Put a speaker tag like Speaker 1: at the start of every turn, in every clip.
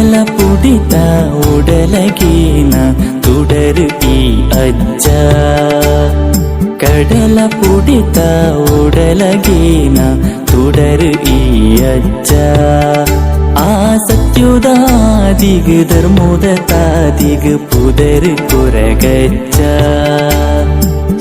Speaker 1: ഉടല പുടിത ഉടലകീന തുടരു ഈ അജ്ജ. കടല പുടിത ഉടലകീന തുടരു ഈ അജ്ജ. ആസത്യുതാദിഗ് ധർമ്മോദതാദിഗ് പുതര്
Speaker 2: കുരകച്ച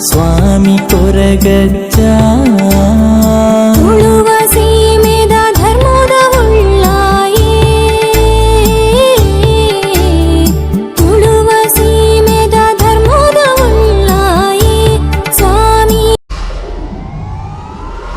Speaker 2: സ്വാമി കുരകച്ച